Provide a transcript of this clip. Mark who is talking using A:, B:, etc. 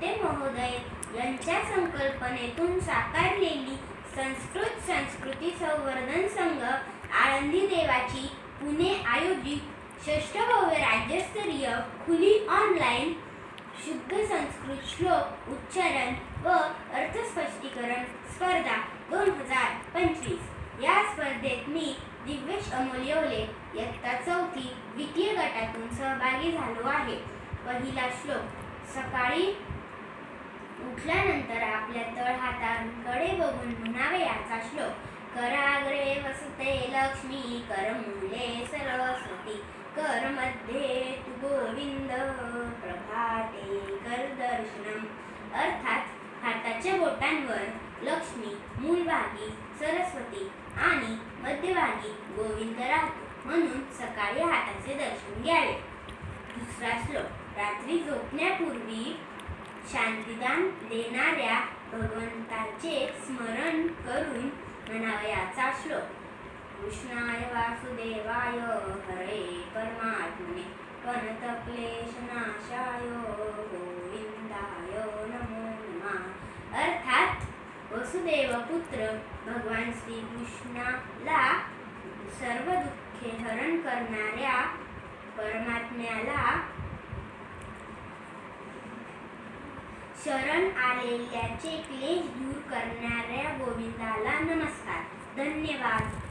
A: गुप्ते महोदय यांच्या संकल्पनेतून साकारलेली संस्कृत संस्कृती संवर्धन संघ आळंदी देवाची पुणे आयोजित षष्ठभव्य राज्यस्तरीय खुली ऑनलाईन शुद्ध संस्कृत श्लोक उच्चारण व अर्थस्पष्टीकरण स्पर्धा दोन हजार पंचवीस. या स्पर्धेत मी दिव्यश येवले इयत्ता चौथी द्वितीय गटातून सहभागी झालो आहे. पहिला श्लोक सकाळी तळहातांकडे बघून म्हणावे याचा श्लोक. कराग्रे वसते लक्ष्मी करमूले सरस्वती कर मध्ये तू गोविंद प्रभाते कर दर्शनम. अर्थात हाताच्या बोटांवर लक्ष्मी मूलभागी सरस्वती आणि मध्यभागी गोविंद राहतो. म्हणून सकाळी हाताचे दर्शन घ्यावे. दुसरा श्लोक. रात्री झोपण्यापूर्वी शांतिदान देणाऱ्या भगवंताचे स्मरण करून म्हणावयाचा श्लोक. कृष्णाय वासुदेवाय हरे परमात्मने. प्रणतक्लेशनाशाय गोविंदाय नमो नमा. अर्थात वसुदेव पुत्र भगवान श्री कृष्णाला सर्व दुःखे हरण करणाऱ्या परमात्म्याला शरण आलेल्याचे क्लेश दूर करणाऱ्या गोविंदाला नमस्कार. धन्यवाद.